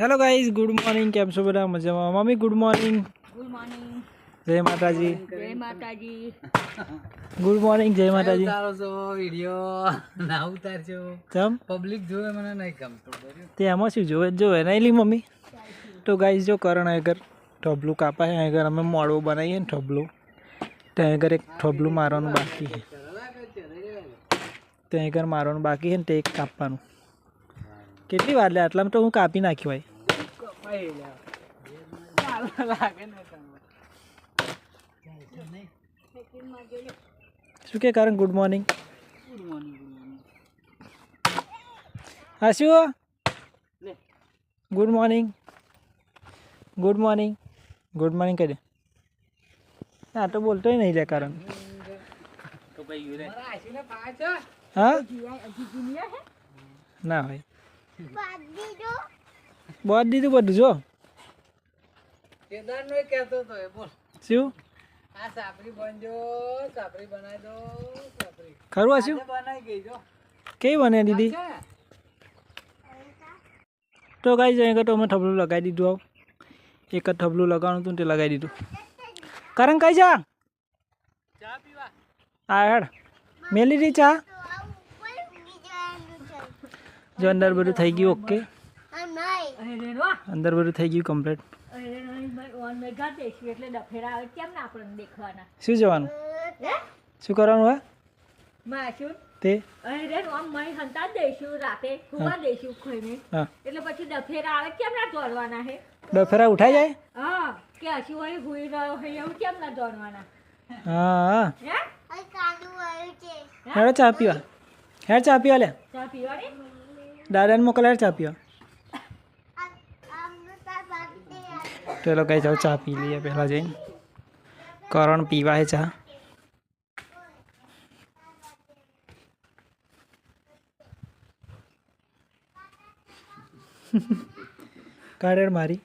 Hello guys good morning કેમ છો બધા? મજામાં? Mummy good morning good morning જય માતાજી. જય માતાજી. ગુડ મોર્નિંગ જય માતાજી. ઉતારો છો વિડિયો ના ઉતારજો. ચમ? પબ્લિક જોવે મને નહીં ગમતું તે એમાં શું જોવે? જ જોવે નહીં લી મમ્મી? તો ગાઈઝ જો કરણ આગળ ઠોબલું કાપા છે આગળ અમે મોડું બનાવીએ ને ઠોબલું ત્યાં આગળ એક ઠોબલું મારવાનું બાકી છે. ત્યાં આગળ મારવાનું બાકી છે ને તે એક કાપવાનું. કેટલી વાર લે આટલામાં તો હું કાપી નાખ્યું ભાઈ શું કે કારણ ગુડ મોર્નિંગ હા શું good morning good morning good morning કહી દે હા તો બોલતોય નહીં લે કારણ હા ના હોય બહુ દીધું બધું જો. કેદારનોય કહેતો તો એ બોલ. શું? આ સાપરી બનજો સાપરી બનાવી દો સાપરી. ખરું આ શું? બનાવી ગઈ જો. કેવી બને દીદી તો ગાઈ જાય તો અમે થબલું લગાવી દીધું આવ. એક જ થબલું લગાવવાનું હતું તે લગાવી દીધું. કારણ કઈ જા. ચા પીવા. આ હેડ. મેલી રી ચા. જો અંદર બધું થઈ ગયું ઓકે? અંદર બધું થઈ ગયું કમ્પ્લીટ મેઘા દેશું એટલે ડફેરા આવે. કેમ ના દેખવાના? શું જવાનું? શું કરવાનું હોય? તે? ડફેરા આવે કેમ ના દોડવાના હે? ડફેરા ઉઠાઈ જાય? હા કે હસી હોય હુઈ રહ્યો હોય એવું કેમ ના દોડવાના? હા. હા? હે હેડ ચા પીવા. હેડ ચા પીવા લે. ચા પીવાની? દાદાને મોકલ હેડ ચા પીવા ચલો કઈ જાઓ ચા પી લઈએ પહેલાં જઈને કરણ પીવા હે ચા કાઢેડ મારી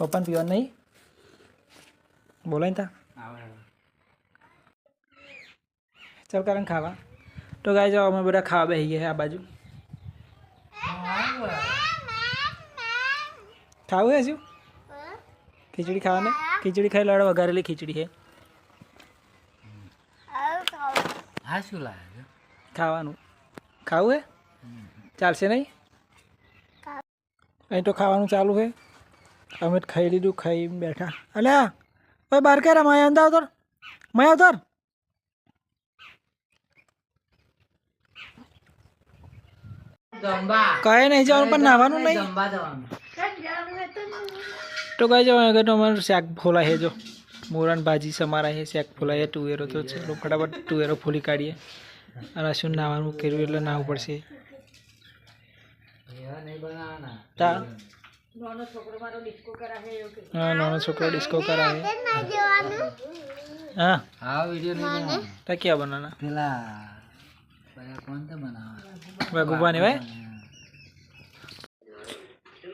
પપ્પાને પીવાનું નહીં બોલાય ને તા ચાલ કારણ ખાવા તો ગાય જાઓ અમે બધા ખાવા બેસી ગયા આ બાજુ ખાવું હે શું ખીચડી ખાવાને ખીચડી ખાઈ લડો વઘારેલી ખીચડી છે હા શું ખાવાનું ખાવું હે ચાલશે નહીં અહીં તો ખાવાનું ચાલુ છે અમે ખાઈ લીધું ખાઈ બેઠા. અલ્યા ભાઈ બાર ક્યારે? માયા અંદા અવતર માયા અવતર કઈ નહીં જવાનું પણ નાવાનું નહીં. તો કઈ જવાનું કે અમારું શાક ફોલા છે જો. મોરાન ભાજી સમારા છે શાક ફોલાય છે ટુવેરો તો ચલો ફટાફટ ટુવેરો ફોલી કાઢીએ. અને શું નાવાનું કર્યું એટલે નાવું પડશે. તા નાનો છોકરો મારો ડિસ્કો કરાવે એવું કે હા નાનો છોકરો ડિસ્કો કરાવે હા હા વિડીયો નહીં બનાવવાનો તા ક્યાં બનાના પેલા પેલા કોણ તો બનાવવાના ભગવાને ભાઈ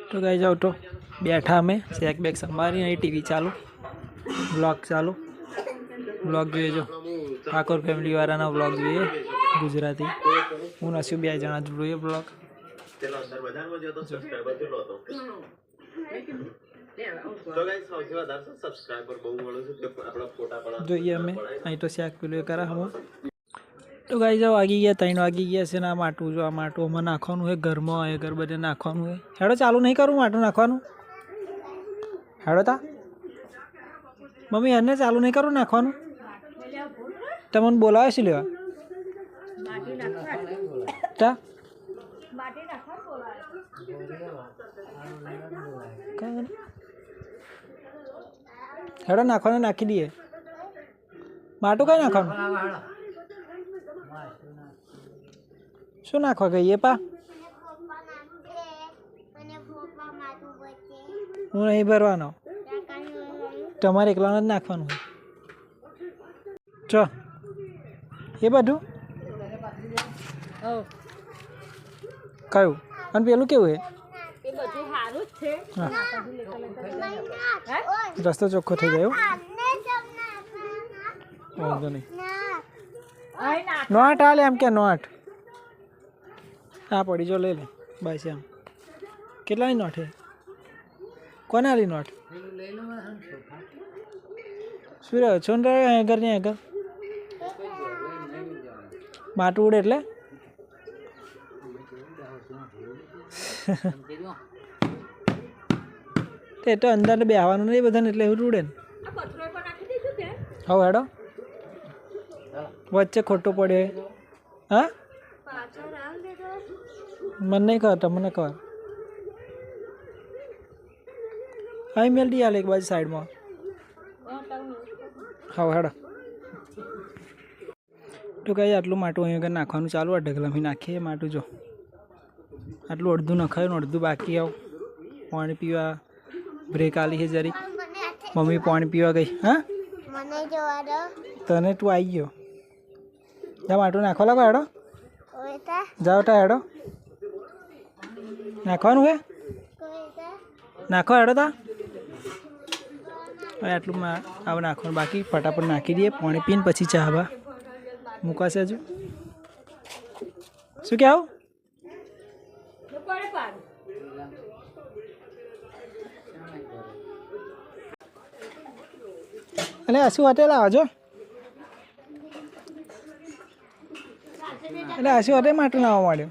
તો કઈ જાવ તો બેઠા અમે શેક બેક સંભાળી અહીં ટીવી ચાલુ બ્લોગ ચાલુ બ્લોગ જોઈએ જો ઠાકોર ફેમિલીવાળાના બ્લોગ જોઈએ ગુજરાતી હું નસ્યું બે જણા જ જોઈએ બ્લોગ જોઈએ અમે અહીં તો શાક પેલું એ કરા હમો તો ગાઈ જાઓ વાગી ગયા ત્રણ વાગી ગયા છે ને આ માટું જો આ માટું આમાં નાખવાનું હોય ઘરમાં હોય ઘર બધે નાખવાનું હોય હેડો ચાલુ નહીં કરું માટું નાખવાનું હેડો તા મમ્મી એને ચાલુ નહીં કરું નાખવાનું તમને બોલાવે છે લેવા માટી નાખવા તા હેડો નાખવાનું નાખી દઈએ. માટું કઈ નાખવાનું? શું નાખવા ગઈએ પા? હું નહીં ભરવાનો. તમારે એકલાનો જ નાખવાનું ચો એ બધું? કયું? અને પેલું કેવું છે? પેલું બધું સારું જ છે હા. બધું લેતા લેતા હે? રસ્તો ચોખ્ખો થઈ ગયો વાંધો નહીં અહીં ના નોટ હાલે એમ કે નોટ હા પડી જો લઈ લે બસ એમ કેટલાની નોટ છે કોને આલી નોટ શું રહ્યો છો ને રહ્યો આગળ ને આગળ માટું ઉડે એટલે તે તો અંદર બેહવાનું નહીં બધાને એટલે એવું રૂડે ને. હવે હેડો. વચ્ચે ખોટો પડ્યો હા? મને નહીં ખબર તમને ખબર. મેલ મેલડી હાલ એક બાજુ સાઈડમાં. હા હેડો. તો કઈ આટલું માટું અહીંયા આગળ નાખવાનું ચાલુ આ ઢગલામાં નાખીએ માટું જો. આટલું અડધું નખાયું ને અડધું બાકી આવ. પાણી પીવા. બ્રેક આલી છે જરી મમ્મી પાણી પીવા ગઈ હા મને જોવા દો તને તું આવી ગયો જા માટું નાખવા લાગો હેડો કોઈતા જાઓ તા હેડો નાખવાનું હે કોઈતા નાખો હેડો તા હવે આટલું માં આવું નાખવાનું બાકી ફટાફટ નાખી દઈએ પાણી પીને પછી ચા બા મૂકાશે હજુ શું કે અને આસુ હોટેલ લાવો છો? એટલે આસુ હોટેલ માટે નાવા માંડ્યો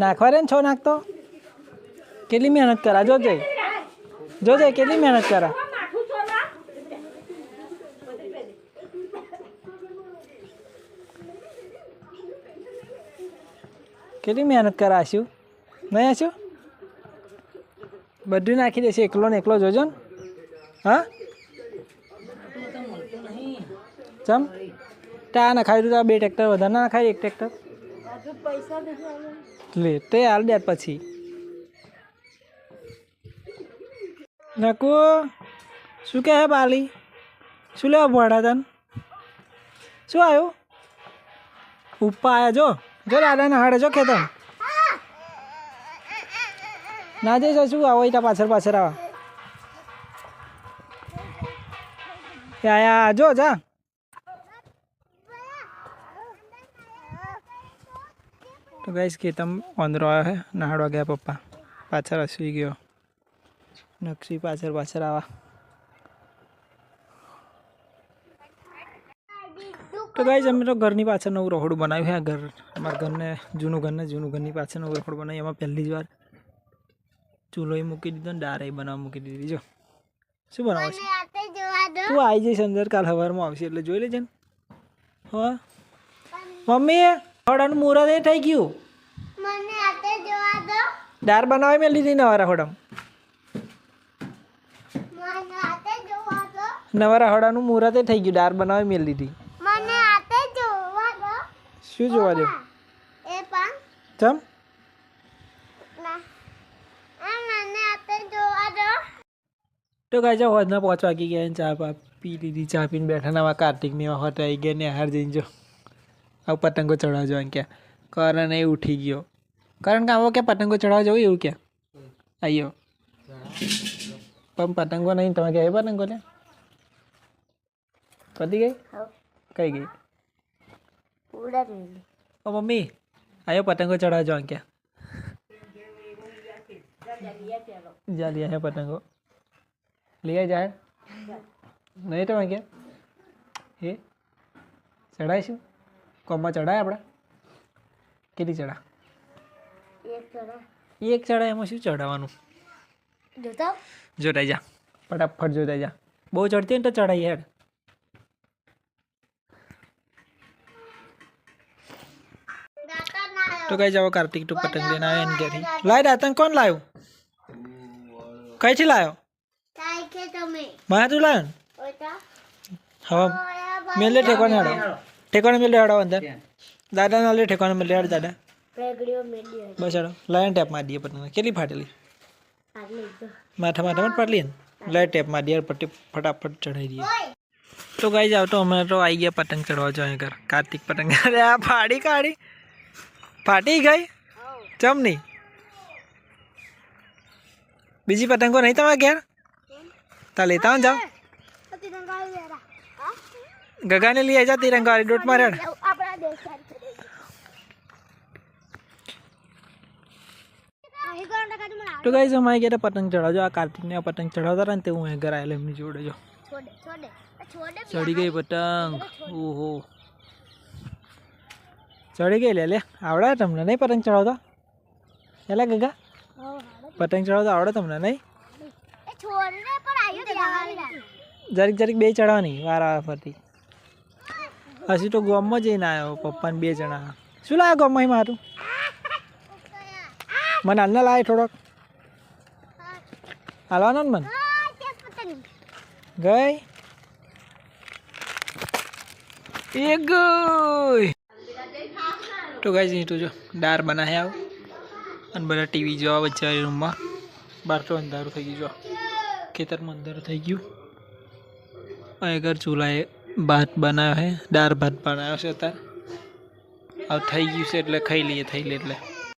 નાખવા રે ને છો નાખતો? કેટલી મહેનત કરા? જોજે જોજે કેટલી મહેનત કરા? કેટલી મહેનત કરા આશુ નહીં આશુ? બધું નાખી દેશે, એકલો ને એકલો જોજો ને. હા? ચમ? ટા નખાવી દીધું આ બે ટ્રેક્ટર વધારે ના નખાય, એક ટ્રેક્ટર લે, તે હાલ દે પછી. નકુ, શું કહે હે બાલી? શું લેવા ભણા તન? શું આવ્યું? ઉપા આવ્યા જો. જો દાદા ના હાડે જો ખેતર. ના જઈશ શું આવો ત્યાં પાછળ પાછળ આવા એ આયા જો જા તો ગાઈસ ખેતમ વાંદરો આવ્યો હે નહાડવા ગયા પપ્પા પાછળ હસવી ગયો નકશી પાછળ પાછળ આવા તો ગાઈસ અમે તો ઘરની પાછળ નવું રહોડું બનાવ્યું હે આ ઘર અમારા ઘરને જૂનું ઘરને જૂનું ઘરની પાછળ નવું રહોડું બનાવ્યું એમાં પહેલી જ વાર ચૂલો મૂકી દીધો ને ડારે બનાવવા મૂકી દીધી. જો શું બનાવો છે? તું આવી જઈશ અંદર કાલ સવારમાં આવશે એટલે જોઈ લેજે ને. હા? મમ્મી હવડાનું મુહૂર્ત એ થઈ ગયું. દાર બનાવી મેં લીધી નવારા દો. નવારા હળાનું મુહૂર્ત થઈ ગયું દાર બનાવી મેં લીધી. શું જોવા દો? ચમ? તો કાંઈ જાઓ હોદના પાંચ વાગી ગયા ને ચા પા પી લીધી ચા પીને બેઠા નવા કાર્તિકની હોટ આવી ગયા ને હાર જઈને જો આવું પતંગો ચડાવવા જવાનું ક્યાં કરણ એ ઉઠી ગયો કરણ કામ કે પતંગો ચડાવવા જવું એવું ક્યાં આવ્યો પણ પતંગો નહીં તમે ક્યાં એ પતંગો લે પતી ગઈ કઈ ગઈ પૂરા રેલી ઓ મમ્મી આવ્યો પતંગો ચડાવવા જવાનું ક્યાં જા લઈ આવ્યા પતંગો લઈ જાય નહીં તમે ક્યાં એ ચડાવીશું કોમમાં ચડાય આપણે? કેટલી ચડા એક ચડાય એમાં શું ચડાવવાનું જોતા? જોતાઈ જા. ફટાફટ જોતાઈ જા. બહુ ચડતી હોય ને તો ચડાઈ હેડ તો કઈ જાવ કાર્તિક તું પતંગ લઈને આવ્યો એની ઘેરી? લાય દાતંગ કોણ લાવ્યું? કઈથી લાવ્યો માયા તું લાવ્યો ને ઓટા હવે મેલે ઠેકોને હેડો ઠેકોને મેલે હેડો અંદર દાદા ના લે ઠેકોને મેલે હેડ દાદા રેગડીઓ મેલી બસ હેડો લાઈન ટેપ મારી દઈએ પતંગ કેટલી ફાટેલી આગળ તો માથા માથામાં જ પાટલી ને લાઈન ટેપ મારી દઈએ પટ્ટી ફટાફટ ચડાવી દઈએ તો ગાઈ જાવ તો અમે તો આવી ગયા પતંગ ચડવા જો અહીં ઘર કાર્તિક પતંગ અરે આ ફાડી કાઢી ફાટી ગઈ ચમ નહીં બીજી પતંગો નહીં તમારા ઘેર તા લેતા આવો ને જાઓ ગગાને લઈ આવી જા તિરંગાવાળી ડોટ મારે આપણા દેશ તો ગાઈઝ અમારે ઘેર પતંગ ચડાવજો આ કાર્તિકને આ પતંગ ચડાવતા હતા ને તે હું એ ઘર આવેલો એમની જોડે જો છોડે છોડે છોડે ચડી ગઈ પતંગ ઓહો ચડી ગઈ લે લે આવડે તમને નહીં પતંગ ચડાવતા એલા ગગા પતંગ ચડાવતા આવડે તમને નહીં જરીક જરીક બે ચડવાની વારા ફરતી. હજી તો ગોમમાં જઈને આવ્યો પપ્પાને બે જણા. શું લાવ્યો ગોમમાં મારું મને હાલના લાવે થોડોક. હાલવાનો ને મને? ગઈ? એ ગઈ. તો ગાઈ જઈ તું જો દાર બનાવ્યા આવ. અને બધા ટીવી જોવા વચ્ચે રૂમમાં બહાર તો અંધારું થઈ ગયું જો. ખેતરમાં અંદર થઈ ગયું. ઘર ચૂલાએ ભાત બનાવ્યો છે, દાળ ભાત બનાવ્યો છે અત્યારે. હવે થઈ ગયું છે એટલે ખાઈ લઈએ થઈ લઈએ એટલે.